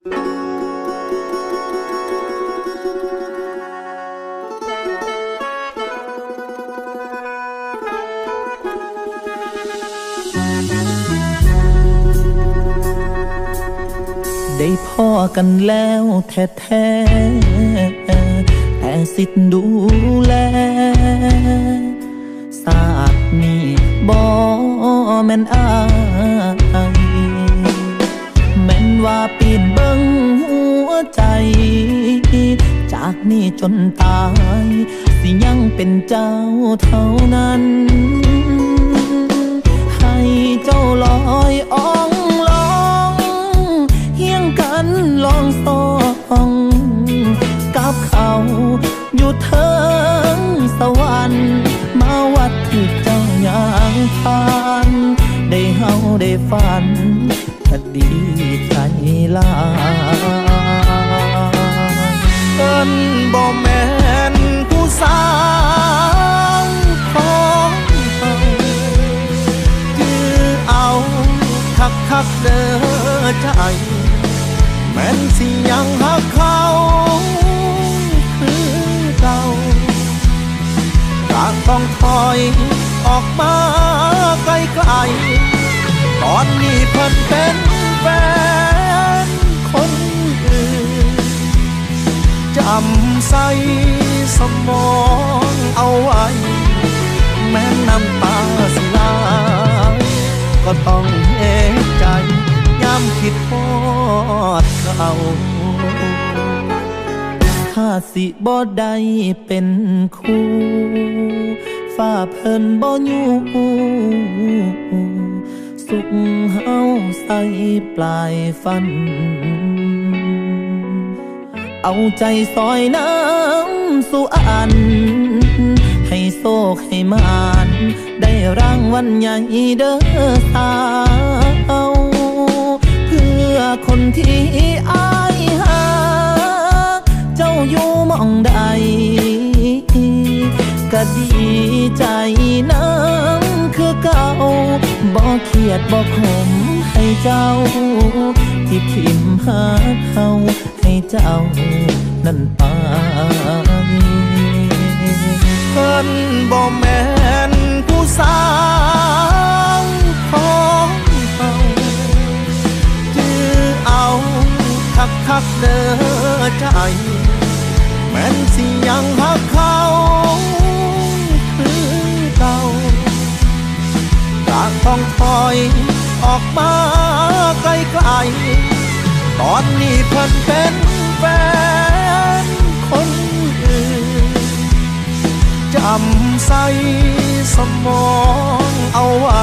ได้พ่อกันแล้วแท้ๆแต่สิทธิ์ดูแลศาสตร์นี้บ่แม่นอาย ใจ จากนี้จนตาย สิยังเป็นเจ้าเท่านั้น ให้เจ้าลอยอ่องลองเฮียงกันลองสองกับเขาอยู่เทิงสวรรค์มาวัดที่เจ้าอย่างผ่านได้เฮาได้ฝันก็ดีใจลายเอิ้ นบ่แม่นผู้สาวของเฮาจือเอาคักคักเด้อใจ แม่นสิยังหักเขาคือเก่าก็ต้องถอยออกมาไกลๆตอนนี้เพิ่นเป็นแฟน ใส่สมองเอาไว้ แม้น้ำตาสิไหลก็ต้องเห็นใจย้ำคิดพอดเขาถ้าสิบ่ได้เป็นคู่ฝ้าเพิ่นบ่อยู่สุขเฮาใส่ปลายฟัน เอาใจซอยน้ำสู่อัน ให้โซกให้มาน ได้รางวัลใหญ่เด้อสาว เพื่อคนที่อายหา เจ้าอยู่มองใดก็ดีใจน้ำคือเก่าบ่เครียดบ่ขม ให้เจ้า ที่ทิมหาเขาให้เจ้า นั่นไปเพิ่นบ่แม่นผู้สาวของเฮาจือเอาคักคักเด้อใจ อกมาไกลๆตอนนี้เพิ่นเป็นแฟนคนอื่นจำใส่สมองเอาไว้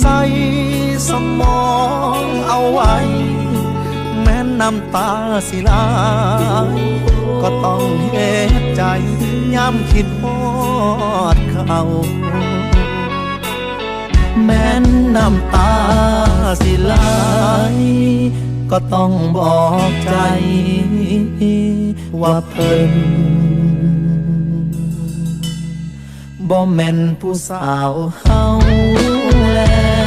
ใสสมองเอาไว้ แม้น้ำตาสิไหลก็ต้องเห็นใจย้ำคิดพอดเขาแม้นน้ำตาสิไหลก็ต้องบอกใจ ว่าเพิ่นบ่แม่นผู้สาวเฮา แล้ว